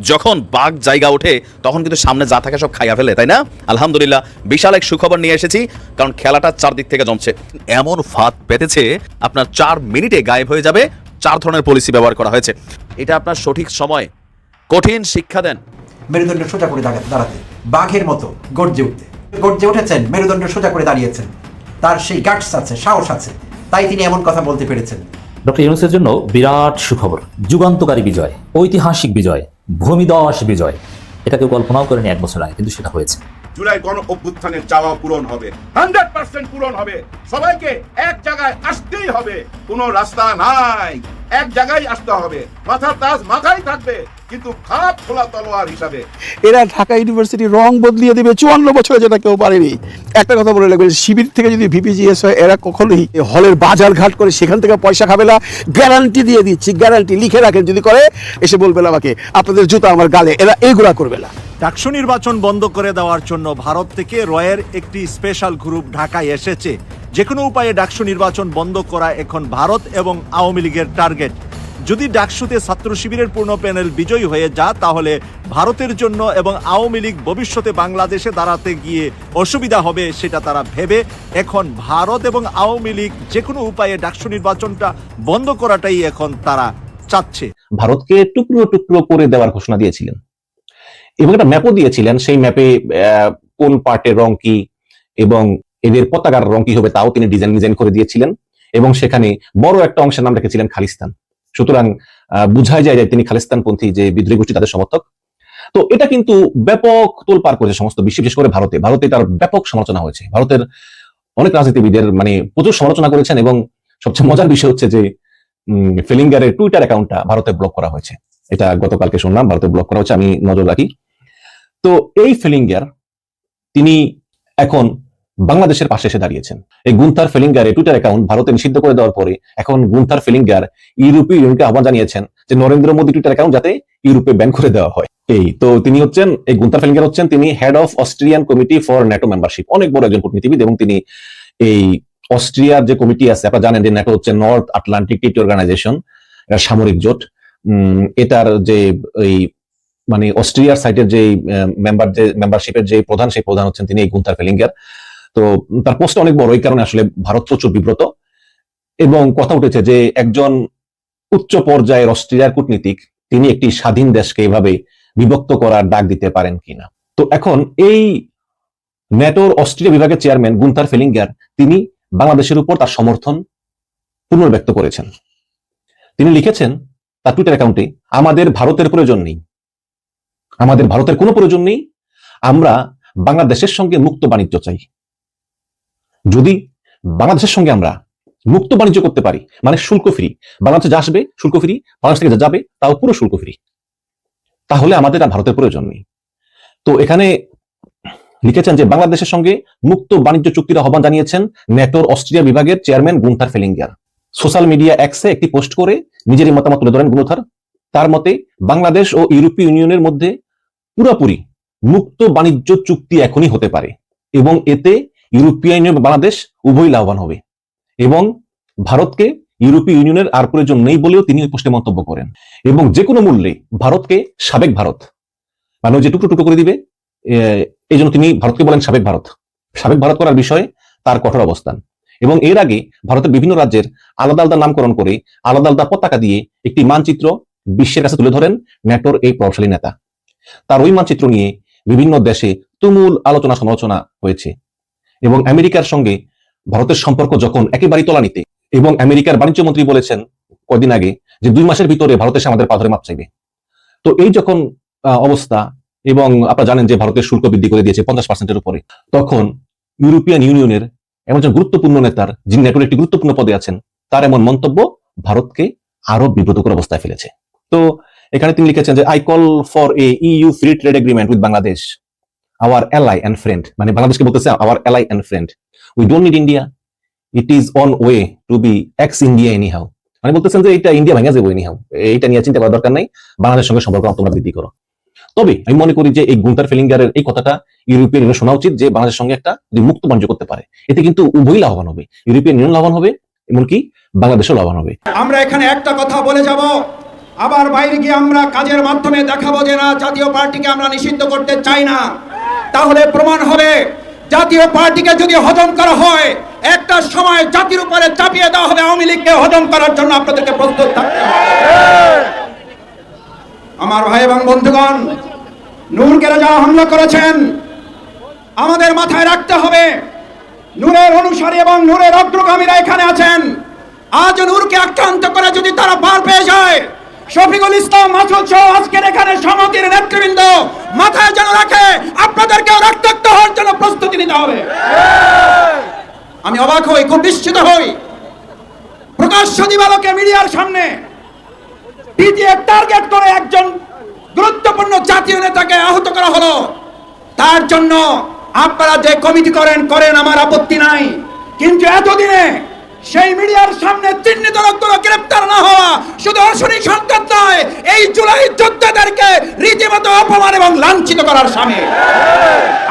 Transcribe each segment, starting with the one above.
যখন বাঘ জায়গা ওঠে তখন কিন্তু সামনে যা থাকে সব খাইয়া ফেলে তাই না? আলহামদুলিল্লাহ বিশাল এক সুখবর নিয়ে এসেছি কারণ খেলাটা চারদিক থেকে জমছে। এমন ফাঁদ পেতেছে আপনার চার মিনিটে গায়েব হয়ে যাবে চার ধরনের পলিসি ব্যবহার করা হয়েছে। এটা আপনার সঠিক সময় কঠিন শিক্ষা দেন। মেরুদণ্ড সোজা করে দাঁড়া- দাঁড়াতে বাঘের মতো গর্জে উঠতে। গর্জে উঠেছেন মেরুদণ্ড সোজা করে দাঁড়িয়েছেন। তার সেই গাটস আছে সাহস আছে তাই তিনি এমন কথা বলতে পেরেছেন। ডক্টর ইউনুসের জন্য বিরাট সুখবর যুগান্তকারী বিজয় ঐতিহাসিক বিজয়। ভূমিদশ বিজয়। এটা কেউ কল্পনাও করেনি এক বছর আগে, কিন্তু সেটা হয়েছে। জুলাই গণ অভ্যুত্থানের চাওয়া পূরণ হবে। হান্ড্রেড পার্সেন্ট পূরণ হবে। সবাইকে এক জায়গায় আসতেই হবে। কোনো রাস্তা নাই। এক জায়গায় আসতে হবে। মাথার তাজ মাথায় থাকবে। কিন্তু খাপ খোলা তলোয়ার হিসাবে। এরা ঢাকা ইউনিভার্সিটি রং বদলিয়ে দেবে চুয়ান্ন বছরে যেটা কেউ পারেনি। একটা কথা বলে রাখবেন শিবির থেকে যদি ভিপিজিএস হয় এরা কখনোই হলের বাজার ঘাট করে সেখান থেকে পয়সা খাবে না। গ্যারান্টি দিয়ে দিচ্ছি গ্যারান্টি লিখে রাখেন যদি করে এসে বলবেন আমাকে আপনাদের জুতা আমার গালে এরা এইগুলা করবে না। ডাকসু নির্বাচন বন্ধ করে দেওয়ার জন্য ভারত থেকে রয়ের একটি স্পেশাল গ্রুপ ঢাকায় এসেছে। যে কোনো উপায়ে ডাকসু নির্বাচন বন্ধ করা এখন ভারত এবং আওয়ামী লীগের টার্গেট। যদি ডাকসুতে ছাত্র শিবিরের পূর্ণ প্যানেল বিজয়ী হয়ে যা তাহলে ভারতের জন্য এবং আওয়ামী লীগ ভবিষ্যতে বাংলাদেশে দাঁড়াতে গিয়ে অসুবিধা হবে সেটা তারা ভেবে এখন ভারত এবং আওয়ামী লীগ যে কোনো উপায়ে ডাকসু নির্বাচনটা বন্ধ করাটাই এখন তারা চাচ্ছে। ভারতকে টুকরো টুকরো করে দেওয়ার ঘোষণা দিয়েছিলেন। এবং একটা ম্যাপও দিয়েছিলেন, সেই ম্যাপে কোন পার্টের রং কি এবং এদের পতাকার রং কি হবে, তাও তিনি ডিজাইন ডিজাইন করে দিয়েছিলেন। এবং সেখানে বড় একটা অংশের নাম রেখেছিলেন খালিস্তান। সুতরাং বুঝাই যায় যে তিনি খালিস্তানপন্থী যে বিদ্রোহী গোষ্ঠী তাদের সমর্থক। তো এটা কিন্তু ব্যাপক তোলপার করেছে সমস্ত বিশ্বে, বিশেষ করে ভারতে। ভারতে তার ব্যাপক সমালোচনা হয়েছে। ভারতের অনেক রাজনীতিবিদের মানে প্রচুর সমালোচনা করেছেন এবং সবচেয়ে মজার বিষয় হচ্ছে যে ফিলিঙ্গারের টুইটার অ্যাকাউন্টটা ভারতে ব্লক করা হয়েছে। এটা গতকালকে শুনলাম, ভারতে ব্লক করা হচ্ছে আমি নজর রাখি। তো এই ফিলিঙ্গার, তিনি এখন বাংলাদেশের পাশে এসে দাঁড়িয়েছেন। এই গুন্থার ফিলিঙ্গারের টুইটার অ্যাকাউন্ট ভারতে নিষিদ্ধ করে দেওয়ার পরে এখন গুন্থার ফিলিঙ্গার ইউরোপীয় ইউনিয়নকে আহ্বান জানিয়েছেন যে নরেন্দ্র মোদী টুইটার অ্যাকাউন্ট যাতে ইউরোপে ব্যান করে দেওয়া হয়। এই তো তিনি হচ্ছেন, এই গুন্থার ফিলিঙ্গার হচ্ছেন তিনি head of Austrian committee for NATO membership অনেক বড় একজন কূটনীতিবিদ এবং তিনি এই অস্ট্রিয়ার যে কমিটি আছে, আপনারা জানেন যে ন্যাটো হচ্ছে নর্থ আটলান্টিক ট্রিটি অর্গানাইজেশন সামরিক জোট। এটার যে এই মানে অস্ট্রিয়ার সাইটের যে মেম্বার যে মেম্বারশিপের যে প্রধান, সেই প্রধান হচ্ছেন তিনি এই গুন্থার ফেলিঙ্গার। তো তার পোস্ট অনেক বড়, এই কারণে আসলে ভারত প্রচুর বিব্রত। এবং কথা উঠেছে যে একজন উচ্চ পর্যায়ের অস্ট্রিয়ার কূটনীতিক, তিনি একটি স্বাধীন দেশকে এভাবে বিভক্ত করার ডাক দিতে পারেন কিনা। তো এখন এই ন্যাটোর অস্ট্রিয়া বিভাগের চেয়ারম্যান গুন্থার ফেলিঙ্গার, তিনি বাংলাদেশের উপর তার সমর্থন পুনর্ব্যক্ত করেছেন। তিনি লিখেছেন তার টুইটার অ্যাকাউন্টে আমাদের ভারতের প্রয়োজন নেই। আমাদের ভারতের কোনো প্রয়োজন নেই। আমরা বাংলাদেশের সঙ্গে মুক্ত বাণিজ্য চাই। যদি বাংলাদেশের সঙ্গে আমরা মুক্ত বাণিজ্য করতে পারি মানে শুল্ক ফ্রি বাংলাদেশে যা আসবে, শুল্ক ফ্রি বাংলাদেশ থেকে যা যাবে, তাও পুরো শুল্ক ফ্রি তাহলে আমাদের আর ভারতের প্রয়োজন নেই। তো এখানে লিখেছেন যে বাংলাদেশের সঙ্গে মুক্ত বাণিজ্য চুক্তির আহ্বান জানিয়েছেন ন্যাটোর অস্ট্রিয়া বিভাগের chairman Gunther Fehlinger social media অ্যাক্সে একটি পোস্ট করে নিজেরই মতামত তুলে ধরেন গুণথার তার মতে, বাংলাদেশ ও ইউরোপীয় ইউনিয়নের মধ্যে পুরোপুরি মুক্ত বাণিজ্য চুক্তি এখনই হতে পারে এবং এতে ইউরোপীয় ইউনিয়ন বাংলাদেশ উভয়ই লাভবান হবে। এবং ভারতকে ইউরোপীয় ইউনিয়নের আর প্রয়োজন নেই বলেও তিনি ওই পোস্টে মন্তব্য করেন। এবং যে কোনো মূল্যে ভারতকে সাবেক ভারত। মানে যে টুকরো টুকরো করে দিবে এই জন্য তিনি ভারতকে বলেন সাবেক ভারত। সাবেক ভারত করার বিষয়ে তার কঠোর অবস্থান। এবং এর আগে ভারতের বিভিন্ন রাজ্যের আলাদা আলাদা নামকরণ করে আলাদা আলাদা পতাকা দিয়ে একটি মানচিত্র বিশ্বের কাছে তুলে ধরেন ন্যাটোর এই প্রভাবশালী নেতা। তার ওই মানচিত্র নিয়ে বিভিন্ন দেশে তুমুল আলোচনা সমালোচনা হয়েছে। এবং আমেরিকার সঙ্গে ভারতের সম্পর্ক যখন একেবারেই তলানিতে, এবং আমেরিকার বাণিজ্য মন্ত্রী বলেছেন কদিন আগে যে দুই মাসের ভিতরে ভারত এসে আমাদের পা ধরে মাপ চাইবে। তো এই যখন অবস্থা, এবং আপনারা জানেন যে ভারতের শুল্ক বৃদ্ধি করে দিয়েছে পঞ্চাশ পার্সেন্টের উপরে, তখন ইউরোপিয়ান ইউনিয়নের এমন একজন গুরুত্বপূর্ণ নেতার, যিনি ন্যাটোর একটি গুরুত্বপূর্ণ পদে আছেন, তার এমন মন্তব্য ভারতকে আরও বিব্রতকর অবস্থায় ফেলেছে। তো এখানে তিনি লিখেছেন যে I call for a you free trade agreement with Bangladesh our ally and friend মানে বাংলাদেশকে বলতেছে our ally and friend we don't need India it is on way to be ex India anyhow মানে বলতেছেন যে এটা India ভেঙে যাব any how এইটা নিয়ে চিন্তা করার দরকার নাই। বাংলাদেশের সঙ্গে সম্পর্ক তোমরা বৃদ্ধি করো। তবে আমি মনে করি যে এই গুন্তার ফিলিঙ্গারের এই কথাটা ইউরোপিয়ান ইউনিয়ন শোনা উচিত যে বাংলাদেশের সঙ্গে একটা যদি মুক্ত বাণিজ্য করতে পারে। এতে কিন্তু উভয়ই লাভবান হবে। ইউরোপিয়ান ইউনিয়ন লাভবান হবে, এমনকি বাংলাদেশও লাভবান হবে। আমরা এখানে একটা কথা বলে যাব। আবার বাইরে গিয়ে আমরা কাজের মাধ্যমে দেখাবো যে না, জাতীয় পার্টিকে আমরা নিষিদ্ধ করতে চাই না। তাহলে প্রমাণ হবে, জাতীয় পার্টিকে যদি হজম করা হয়, একটা সময় জাতির উপরে চাপিয়ে দেওয়া হবে আওয়ামী লীগকে হজম করার জন্য আপনাদেরকে প্রস্তুত থাকতে আমার ভাই এবং বন্ধুগণ নূরকে যারা হামলা করেছেন। আমাদের মাথায় রাখতে হবে, নূরের অনুসারী এবং নূরের অগ্রগামীরা এখানে আছেন। আজ নূরকে আক্রান্ত করে যদি তারা পার পেয়ে যায় শফিকুল ইসলাম, মাসুদ সহ আজকের এখানে সমিতির নেতৃবৃন্দ, মাথায় যেন রাখে আপনাদেরকে রক্তাক্ত হওয়ার জন্য প্রস্তুতি নিতে হবে। আমি অবাক হই, খুব নিশ্চিত হই। প্রকাশ্য দিবালোকে মিডিয়ার সামনে পিটিএ টার্গেট করে একজন গুরুত্বপূর্ণ জাতীয় নেতাকে আহত করা হলো। তার জন্য আপনারা যে কমিটি করেন করেন, আমার আপত্তি নাই। কিন্তু এতদিনে সেই মিডিয়ার সামনে চিহ্নিত লোকগুলো গ্রেপ্তার না হওয়া শুধু অশনি সংকট নয়, এই জুলাই যোদ্ধাদেরকে রীতিমতো অপমান এবং লাঞ্ছিত করার সামনে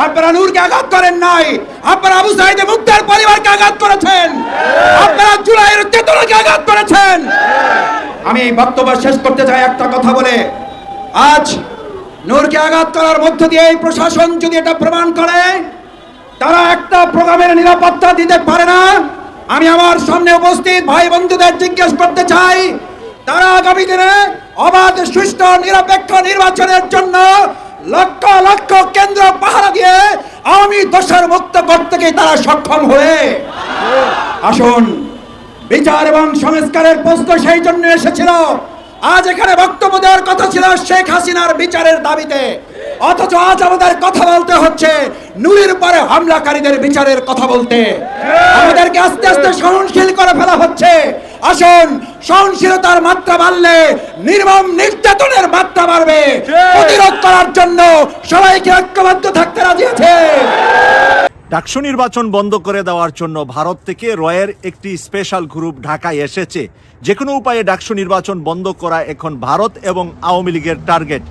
আপনারা নূরকে আঘাত করেন নাই, আপনারা আবু সাইদে মুক্তার পরিবারকে আঘাত করেছেন, আপনারা জুলাইয়ের চেতনাকে আঘাত করেছেন। আমি বক্তব্য শেষ করতে চাই একটা কথা বলে, আজ নূরকে আঘাত করার মধ্য দিয়ে এই প্রশাসন যদি এটা প্রমাণ করে, তারা একটা প্রোগ্রামের নিরাপত্তা দিতে পারে না। আমি আমার সামনে উপস্থিত ভাই বন্ধুদের জিজ্ঞেস করতে চাই, তারা আগামী দিনে অবাধ, সুষ্ঠু, নিরপেক্ষ নির্বাচনের জন্য লক্ষ লক্ষ কেন্দ্র পাহারা দিয়ে আওয়ামী দোষের মুক্ত করতে গিয়ে তারা সক্ষম হয়ে। আসুন, বিচার এবং সংস্কারের প্রশ্ন সেই জন্য এসেছিল। আজ এখানে বক্তব্য দেওয়ার কথা ছিল শেখ হাসিনার বিচারের দাবিতে। অথচ আজ আমাদের কথা বলতে হচ্ছে নুরির উপরে হামলাকারীদের বিচারের কথা বলতে। আমাদেরকে আস্তে আস্তে সহনশীল করে ফেলা হচ্ছে। আসুন সহনশীলতার মাত্রা বাড়লে নির্মম নির্যাতনের মাত্রা বাড়বে। প্রতিরোধ করার জন্য সবাইকে ঐক্যবদ্ধ থাকতে রাজি আছে। ডাকসু নির্বাচন বন্ধ করে দেওয়ার জন্য ভারত থেকে রয়ের একটি স্পেশাল গ্রুপ ঢাকায় এসেছে। যে কোনো উপায়ে ডাকসু নির্বাচন বন্ধ করা এখন ভারত এবং আওয়ামী লীগের টার্গেট।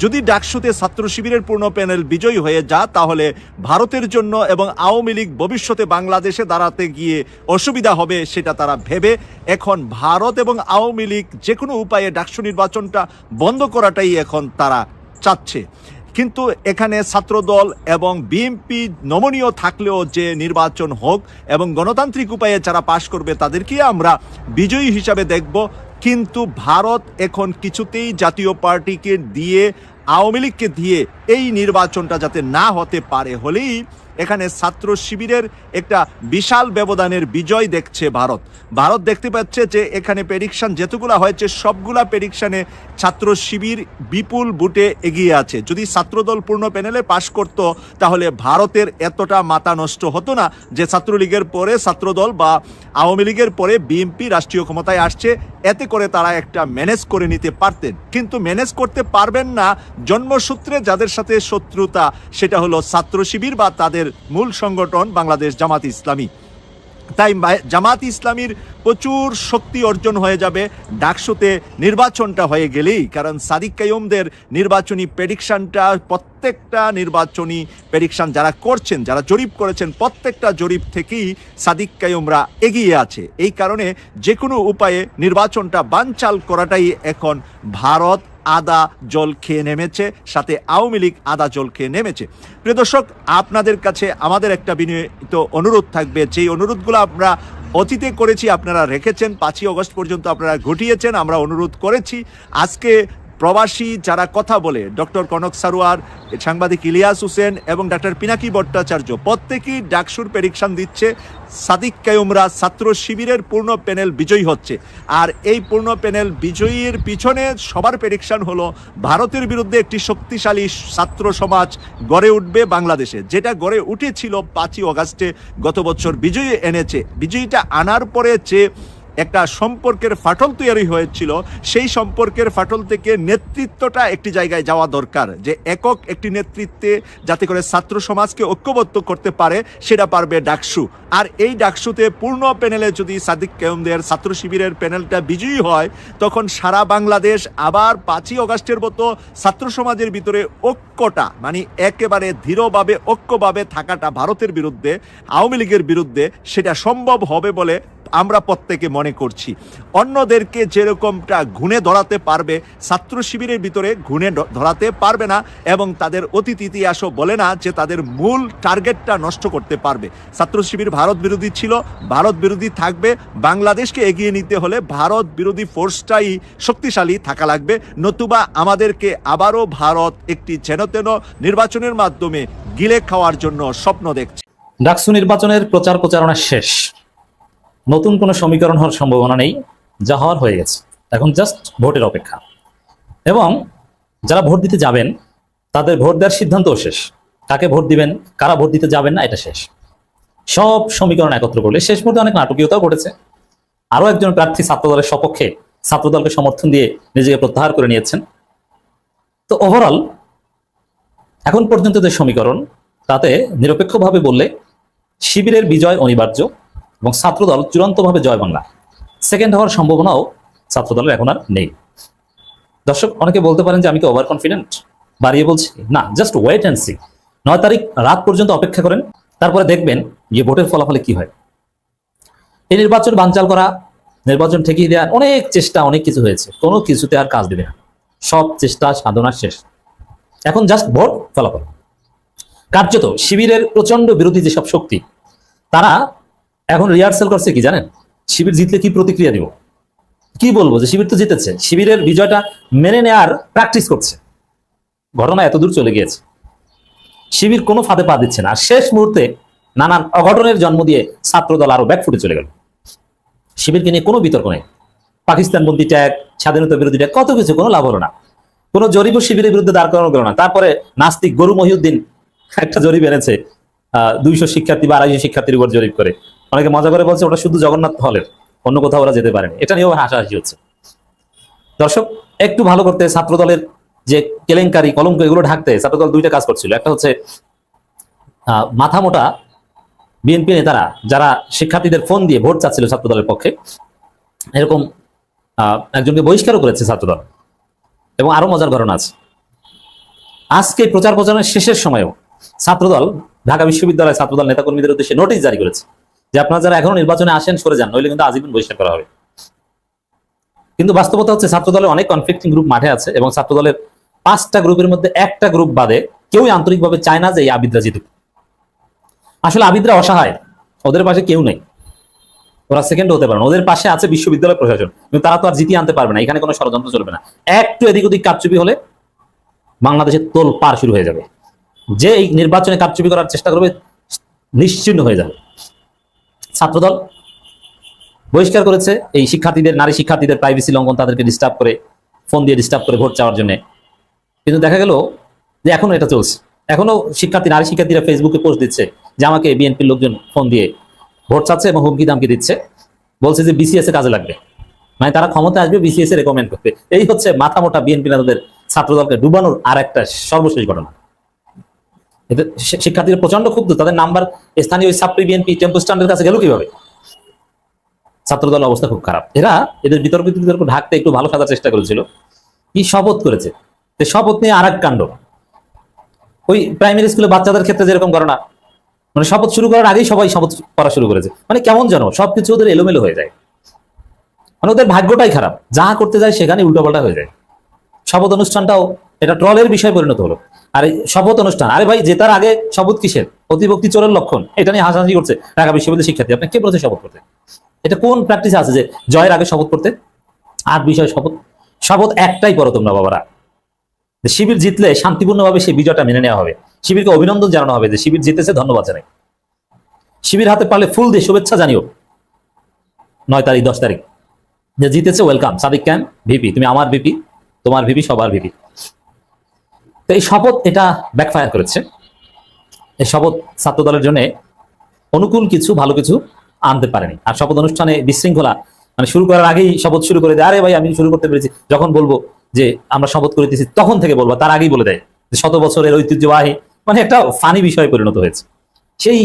যদি ডাকসুতে ছাত্র শিবিরের পূর্ণ প্যানেল বিজয়ী হয়ে যা তাহলে ভারতের জন্য এবং আওয়ামী লীগ ভবিষ্যতে বাংলাদেশে দাঁড়াতে গিয়ে অসুবিধা হবে সেটা তারা ভেবে এখন ভারত এবং আওয়ামী লীগ যে কোনো উপায়ে ডাকসু নির্বাচনটা বন্ধ করাটাই এখন তারা চাচ্ছে। কিন্তু এখানে ছাত্রদল এবং বিএনপি নমনীয় থাকলেও যে নির্বাচন হোক এবং গণতান্ত্রিক উপায়ে যারা পাশ করবে তাদেরকে আমরা বিজয়ী হিসাবে দেখব। কিন্তু ভারত এখন কিছুতেই জাতীয় পার্টিকে দিয়ে, আওয়ামী লীগকে দিয়ে এই নির্বাচনটা যাতে না হতে পারে হলেই এখানে ছাত্র শিবিরের একটা বিশাল ব্যবধানের বিজয় দেখছে ভারত। ভারত দেখতে পাচ্ছে যে এখানে প্রেডিকশন যেতগুলা হয়েছে, সবগুলা প্রেডিকশনে ছাত্র শিবির বিপুল বুটে এগিয়ে আছে। যদি ছাত্রদল পূর্ণ প্যানেলে পাশ করত, তাহলে ভারতের এতটা মাথা নষ্ট হতো না যে ছাত্রলীগের পরে ছাত্রদল বা আওয়ামী লীগের পরে বিএনপি রাষ্ট্রীয় ক্ষমতায় আসছে, এতে করে তারা একটা ম্যানেজ করে নিতে পারতেন। কিন্তু ম্যানেজ করতে পারবেন না জন্মসূত্রে যাদের সাথে শত্রুতা, সেটা হলো ছাত্র শিবির বা তাদের মূল সংগঠন বাংলাদেশ জামাত ইসলামী। তাই জামাত ইসলামীর প্রচুর শক্তি অর্জন হয়ে যাবে। ডাকসুতে নির্বাচনটা হয়ে গেলেই, কারণ সাদিক কাইমদের নির্বাচনী প্রেডিকশনটা প্রত্যেকটা নির্বাচনী প্রেডিকশন যারা করছেন, যারা জরিপ করেছেন, প্রত্যেকটা জরিপ থেকেই সাদিক কাইমরা এগিয়ে আছে। এই কারণে যে কোনো উপায়ে নির্বাচনটা বানচাল করাটাই এখন ভারত আদা জল খেয়ে নেমেছে, সাথে আওয়ামী লীগ আদা জল খেয়ে নেমেছে। প্রিয় দর্শক, আপনাদের কাছে আমাদের একটা বিনিয়ত অনুরোধ থাকবে। যেই অনুরোধগুলো আমরা অতীতে করেছি, আপনারা রেখেছেন, পাঁচই অগস্ট পর্যন্ত আপনারা ঘটিয়েছেন, আমরা অনুরোধ করেছি। আজকে প্রবাসী যারা কথা বলে, ডক্টর কনক সারোয়ার, সাংবাদিক ইলিয়াস হোসেন এবং ডাক্তার পিনাকি ভট্টাচার্য, প্রত্যেকেই ডাকসুর প্রেডিকশন দিচ্ছে। সাদিক কায়ুমরা ছাত্র শিবিরের পূর্ণ প্যানেল বিজয়ী হচ্ছে। আর এই পূর্ণ প্যানেল বিজয়ীর পিছনে সবার প্রেডিকশন হলো, ভারতের বিরুদ্ধে একটি শক্তিশালী ছাত্র সমাজ গড়ে উঠবে বাংলাদেশে, যেটা গড়ে উঠেছিল পাঁচই অগাস্টে গত বছর। বিজয়ী এনেছে। বিজয়ীটা আনার পরে যে একটা সম্পর্কের ফাটল তৈরি হয়েছিল। সেই সম্পর্কের ফাটল থেকে নেতৃত্বটা একটি জায়গায় যাওয়া দরকার। যে একক একটি নেতৃত্বে যাতে করে ছাত্র সমাজকে ঐক্যবদ্ধ করতে পারে, সেটা পারবে ডাকসু। আর এই ডাকসুতে পূর্ণ প্যানেলে যদি সাদিক কেয়মদের ছাত্র শিবিরের প্যানেলটা বিজয়ী হয়, তখন সারা বাংলাদেশ আবার পাঁচই অগাস্টের মতো ছাত্র সমাজের ভিতরে ঐক্যটা মানে একেবারে দৃঢ়ভাবে ঐক্যভাবে থাকাটা ভারতের বিরুদ্ধে, আওয়ামী লীগের বিরুদ্ধে, সেটা সম্ভব হবে বলে আমরা প্রত্যেকে মনে করছি। অন্যদেরকে যেরকমটা ঘুণে ধরাতে পারবে, ছাত্র শিবিরের ভিতরে ঘুণে ধরাতে পারবে না এবং তাদের অতীত ইতিহাসও বলে না যে তাদের মূল টার্গেটটা নষ্ট করতে পারবে। ছাত্র শিবির ভারত বিরোধী ছিল, ভারত বিরোধী থাকবে, বাংলাদেশকে এগিয়ে নিতে হলে ভারত বিরোধী ফোর্সটাই শক্তিশালী থাকা লাগবে। নতুবা আমাদেরকে আবারও ভারত একটি যেনতেন নির্বাচনের মাধ্যমে গিলে খাওয়ার জন্য স্বপ্ন দেখছে। ডাকসু নির্বাচনের প্রচার প্রচারণা শেষ। নতুন কোনো সমীকরণ হওয়ার সম্ভাবনা নেই, যা হওয়ার হয়ে গেছে। এখন জাস্ট ভোটের অপেক্ষা। এবং যারা ভোট দিতে যাবেন, তাদের ভোট দেওয়ার সিদ্ধান্তও শেষ। কাকে ভোট দিবেন, কারা ভোট দিতে যাবেন না, এটা শেষ। সব সমীকরণ একত্র করলে শেষ মুহূর্তে অনেক নাটকীয়তাও ঘটেছে। আরও একজন প্রার্থী ছাত্রদলের সপক্ষে ছাত্রদলকে সমর্থন দিয়ে নিজেকে প্রত্যাহার করে নিয়েছেন। তো ওভারঅল এখন পর্যন্ত যে সমীকরণ, তাতে নিরপেক্ষভাবে বললে শিবিরের বিজয় অনিবার্য। এবং ছাত্রদল চূড়ান্তভাবে জয় বাংলা। সেকেন্ড হওয়ার সম্ভাবনাও ছাত্রদলের এখন আর নেই। দর্শক, অনেকে বলতে পারেন যে আমি কি ওভার কনফিডেন্ট বাড়িয়ে বলছি, না জাস্ট ওয়েট অ্যান্ড সি নয় তারিখ রাত পর্যন্ত অপেক্ষা করেন, তারপরে দেখবেন যে ভোটের ফলাফলে কি হয়। এই নির্বাচন বানচাল করা, নির্বাচন ঠেকিয়ে দেওয়ার অনেক চেষ্টা, অনেক কিছু হয়েছে। কোনো কিছুতে আর কাজ দেবে না। সব চেষ্টা, সাধনা শেষ। এখন জাস্ট ভোট ফলাফল। কার্যত শিবিরের প্রচণ্ড বিরোধী যেসব শক্তি, তারা এখন রিহার্সেল করছে কি জানেন? শিবির জিতলে কি প্রতিক্রিয়া দিব কি বলব যে শিবির তো জিতেছে, শিবিরের বিজয়টা মেনে নেয়ার প্র্যাকটিস করছে। ঘটনা এত দূর চলে গিয়েছে। শিবির কোনো ফাঁদে পা দিচ্ছে না। শেষ মুহূর্তে নানান অঘটনের জন্ম দিয়ে ছাত্রদল আরও ব্যাকফুটে চলে গেল। শিবিরকে নিয়ে কোনো বিতর্ক নেই। পাকিস্তান বন্দী ট্যাগ স্বাধীনতা বিরোধী ট্যাগ কত কিছু, কোনো লাভ হলো না। কোনো জরিপ শিবিরের বিরুদ্ধে দাঁড় করানো গেল না। তারপরে নাস্তিক গরু মহিউদ্দিন একটা জরিপ এনেছে, আহ, দুইশো শিক্ষার্থী বা আড়াইশো শিক্ষার্থীর উপর জরিপ করে। অনেকে মজা করে বলছে, ওটা শুধু জগন্নাথ হলের অন্য কোথাও ওরা যেতে পারেনি। এটা নিয়েও হাসাহাসি হচ্ছে। দর্শক, একটু ভালো করতে ছাত্র দলের যে কেলেঙ্কারি, কলঙ্ক, এগুলো ঢাকতে ছাত্রদল দুইটা কাজ করছিল। একটা হচ্ছে মাথা মোটা বিএনপি নেতারা, যারা শিক্ষার্থীদের ফোন দিয়ে ভোট চাচ্ছিল ছাত্র দলের পক্ষে, এরকম একজনকে বহিষ্কারও করেছে ছাত্রদল। এবং আরও মজার ঘটনা আছে। আজকে প্রচার প্রচারের শেষের সময়ও ছাত্রদল, ঢাকা বিশ্ববিদ্যালয়ের ছাত্রদল নেতাকর্মীদের উদ্দেশ্যে নোটিশ জারি করেছে। যে আপনারা যারা এখনও নির্বাচনে আসেন, সরে যান, নইলে কিন্তু আজীবন বহিষ্কার করা হবে। কিন্তু বাস্তবতা হচ্ছে ছাত্রদলের অনেক কনফ্লিক্টিং গ্রুপ মাঠে আছে এবং ছাত্রদলের পাঁচটা গ্রুপের মধ্যে একটা গ্রুপ বাদে কেউই আন্তরিকভাবে চায় না যে এই আবিদরা জিতুক। আসলে আবিদরা অসহায়, ওদের পাশে কেউ নেই। ওরা সেকেন্ড হতে পারে না। ওদের পাশে আছে বিশ্ববিদ্যালয় প্রশাসন, কিন্তু তারা তো আর জিতিয়ে আনতে পারবে না, এখানে কোনো ষড়যন্ত্র চলবে না। একটু এদিক ওদিক কারচুপি হলে বাংলাদেশের তোল পার শুরু হয়ে যাবে। যে এই নির্বাচনে কারচুপি করার চেষ্টা করবে, নিশ্চিন্ন হয়ে যাবে। ছাত্রদল বহিষ্কার করেছে। এই শিক্ষার্থীদের, নারী শিক্ষার্থীদের প্রাইভেসি লঙ্ঘন তাদেরকে ডিস্টার্ব করে ফোন দিয়ে ডিস্টার্ব করে ভোট চাওয়ার জন্য। কিন্তু দেখা গেল যে এখনও এটা চলছে। এখনও শিক্ষার্থী, নারী শিক্ষার্থীরা ফেসবুকে পোস্ট দিচ্ছে যে আমাকে বিএনপির লোকজন ফোন দিয়ে ভোট চাচ্ছে এবং হুমকি দামকি দিচ্ছে। বলছে যে বিসিএস এ কাজে লাগবে। মানে তারা ক্ষমতা আসবে বিসিএস এ রেকমেন্ড করবে। এই হচ্ছে মাথা মোটা বিএনপি নেতাদের ছাত্রদলকে ডুবানোর আর একটা সর্বশেষ ঘটনা। শি- শিক্ষার্থীরা প্রচণ্ড ক্ষুব্ধ। তাদের নাম্বার স্থানীয় সাপ্রি বিএনপি টেম্পো স্ট্যান্ডের কাছে গেল কীভাবে? ছাত্রদল অবস্থা খুব খারাপ। এরা এদের বিতর্ক বিতর্ক ঢাকতে একটু ভালো সাজার চেষ্টা করেছিল। কি শপথ করেছে? শপথ নিয়ে আর এক কাণ্ড। ওই প্রাইমারি স্কুলে বাচ্চাদের ক্ষেত্রে যেরকম ঘটনা মানে শপথ শুরু করার আগেই সবাই শপথ করা শুরু করেছে। মানে কেমন যেন সবকিছু ওদের এলোমেলো হয়ে যায়। মানে ওদের ভাগ্যটাই খারাপ। যা করতে যায় সেখানে উল্টোপাল্টা হয়ে যায়। শপথ অনুষ্ঠানটাও এটা ট্রলের বিষয় পরিণত হলো। আর শপথ অনুষ্ঠান, আরে ভাই, জেতার আগে শপথ কিসের? অতিভক্তি চোরের লক্ষণ, এটা নিয়ে হাসাহাসি করছে ঢাকা বিশ্ববিদ্যালয়ের শিক্ষার্থী আপনি কে বলেছে শপথ করতে? এটা কোন প্র্যাকটিস আছে যে জয়ের আগে শপথ করতে? আর বিষয় শপথ। শপথ একটাই করো তোমরা, বাবারা। শিবির জিতলে শান্তিপূর্ণভাবে সেই বিজয়টা মেনে নেওয়া হবে। শিবিরকে অভিনন্দন জানানো হবে যে শিবির জিতেছে, ধন্যবাদ জানাই। শিবির হাতে পারলে ফুল দিয়ে শুভেচ্ছা জানিও। নয় তারিখ, দশ তারিখ। যে জিতেছে ওয়েলকাম সাদিক ক্যাম্প ভিপি তুমি আমার ভিপি তোমার ভিপি, সবার ভিপি। তো এই শপথ এটা ব্যাকফায়ার করেছে। এই শপথ ছাত্র দলের জন্য অনুকূল কিছু, ভালো কিছু আনতে পারেনি। আর শপথ অনুষ্ঠানে বিশৃঙ্খলা মানে শুরু করার আগেই শপথ শুরু করে দেয়, আরে ভাই, আমি শুরু করতে পেরেছি। যখন বলব যে, আমরা শপথ করে দিয়েছি তখন থেকে বলব, তার আগেই বলে দেয় শত বছরের ঐতিহ্যবাহী মানে একটা ফানি বিষয়ে পরিণত হয়েছে। সেই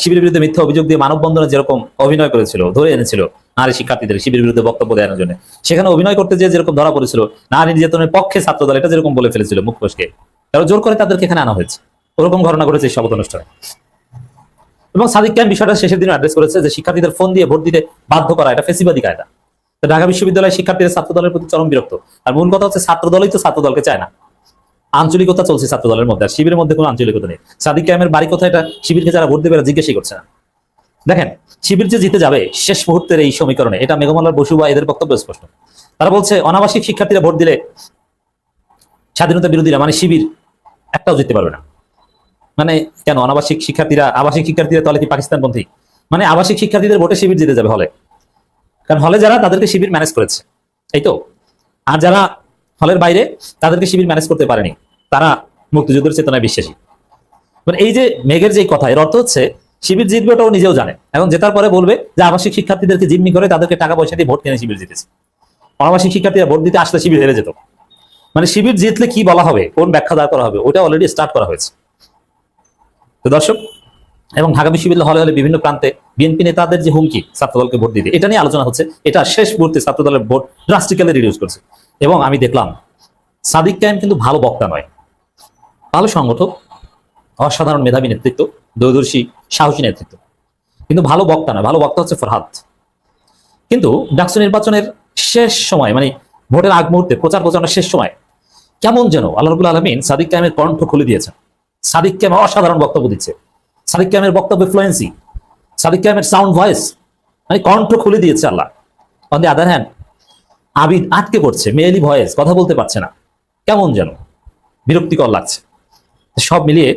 শিবিরের বিরুদ্ধে মিথ্যা অভিযোগ দিয়ে মানববন্ধনে যেরকম অভিনয় করেছিল, ধরে এনেছিল নারী শিক্ষার্থীদের শিবিরের বিরুদ্ধে বক্তব্য দেওয়ার জন্য। সেখানে অভিনয় করতে যে যেরকম ধরা পড়েছিল, নারী নির্যাতনের পক্ষে ছাত্রদল এটা যেরকম বলে ফেলেছিল মুখোশকে তারা জোর করে তাদেরকে এখানে আনা হয়েছে। ওরকম ঘটনা ঘটেছে এই শপথ অনুষ্ঠানে। এবং সাদিক ক্যাম্প বিষয়টা শেষের দিনে অ্যাড্রেস করেছে যে শিক্ষার্থীদের ফোন দিয়ে ভোট দিতে বাধ্য করা এটা ফেসিবাদী কায়দা। ঢাকা বিশ্ববিদ্যালয়ের শিক্ষার্থীরা ছাত্র দলের প্রতি চরম বিরক্ত। আর মূল কথা হচ্ছে ছাত্র দলই তো ছাত্র দলকে চায় না। আঞ্চলিকতা চলছে ছাত্র দলের মধ্যে, আর শিবিরের মধ্যে কোনো আঞ্চলিকতা নেই। সাদিক ক্যামের বাড়ি কোথায় এটা? শিবিরকে যারা ভোট দেবে এরা জিজ্ঞাসাই করছে না। দেখেন, শিবির যে জিতে যাবে শেষ মুহূর্তের এই সমীকরণে, এটা মেঘমালার বসু বা এদের বক্তব্য স্পষ্ট। তারা বলছে, অনাবাসিক শিক্ষার্থীরা ভোট দিলে স্বাধীনতা বিরোধীরা মানে শিবির একটাও জিততে পারবে না। মানে কেন অনাবাসিক শিক্ষার্থীরা, আবাসিক শিক্ষার্থীরা তাহলে কি পাকিস্তানপন্থী। মানে আবাসিক শিক্ষার্থীদের ভোটে শিবির জিতে যাবে হলে। কারণ হলে যারা, তাদেরকে শিবির ম্যানেজ করেছে। এই তো। আর যারা হলের বাইরে তাদেরকে শিবির ম্যানেজ করতে পারেনি। তারা মুক্তিযুদ্ধের চেতনায় বিশ্বাসী। মানে এই যে মেঘের যে কথা, এর অর্থ হচ্ছে শিবির জিতবে ওটাও নিজেও জানে। এখন জেতার পরে বলবে যে আবাসিক শিক্ষার্থীদেরকে জিম্মি করে তাদেরকে টাকা পয়সা দিয়ে ভোট কিনে শিবির জিতেছে। অনাবাসিক শিক্ষার্থীরা ভোট দিতে আসলে শিবির হেরে যেত। মানে শিবির জিতলে কি বলা হবে, কোন ব্যাখ্যা দাঁড় করা হবে, ওটা অলরেডি স্টার্ট করা হয়েছে। তো দর্শক, এবং ঢাকা বিশ্ববিদ্যালয় হলে হলে বিভিন্ন প্রান্তে বিএনপি নেতাদের যে হুমকি, ছাত্রদলকে ভোট দিতে, এটা নিয়ে আলোচনা হচ্ছে। এটা শেষ মুহূর্তে ছাত্রদলের ভোট ড্রাস্টিক্যালি রিডিউস করছে। এবং আমি দেখলাম, সাদিক কায়েম কিন্তু ভালো বক্তা নয়। ভালো সংগঠক, অসাধারণ মেধাবী নেতৃত্ব, দূরদর্শী, সাহসী নেতৃত্ব। কিন্তু ভালো বক্তা নয়, ভালো বক্তা হচ্ছে ফরহাদ। কিন্তু ডাকসু নির্বাচনের শেষ সময় মানে ভোটের আগ মুহূর্তে, প্রচার প্রচারণার শেষ সময়, কেমন যেন আল্লাহ আলমিন সাদিক কায়েমের কণ্ঠ খুলে দিয়েছেন। সাদিক ক্যাম অসাধারণ বক্তব্য দিচ্ছে। সাদিক ক্যামের বক্তব্য fluency Sadiq Kayem sound voice মানে কণ্ঠ খুলে দিয়েছে আল্লাহ। On the other hand Abid আটকে পড়ছে, মেয়েলি ভয়েস, কথা বলতে পারছে না। কেমন যেন বিরক্তিকর লাগছে। সব মিলিয়ে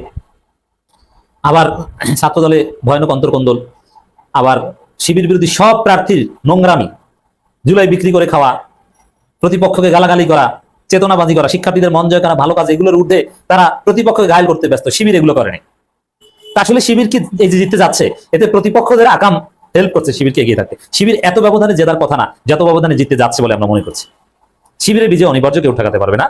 আবার ছাত্রদলে ভয়ানক অন্তর্কন্দল, আবার শিবির বিরোধী সব প্রার্থীর নোংরামি জুলাই বিক্রি করে খাওয়া, প্রতিপক্ষকে গালাগালি করা, চেতনাবাজি করা, শিক্ষার্থীদের মন জয় করা, ভালো কাজ, এগুলোর ঊর্ধ্বে তারা প্রতিপক্ষকে গায়েল করতে ব্যস্ত, শিবির এগুলো করেনি আসলে শিবির কি এই যে জিততে যাচ্ছে, এতে প্রতিপক্ষদের আকাম হেল্প করছে শিবিরকে এগিয়ে থাকতে। শিবির এত ব্যবধানে জেতার কথা না, যত ব্যবধানে জিততে যাচ্ছে বলে আমরা মনে করছি। শিবিরের বিজয় অনিবার্য, কেউ ঠেকাতে পারবে না।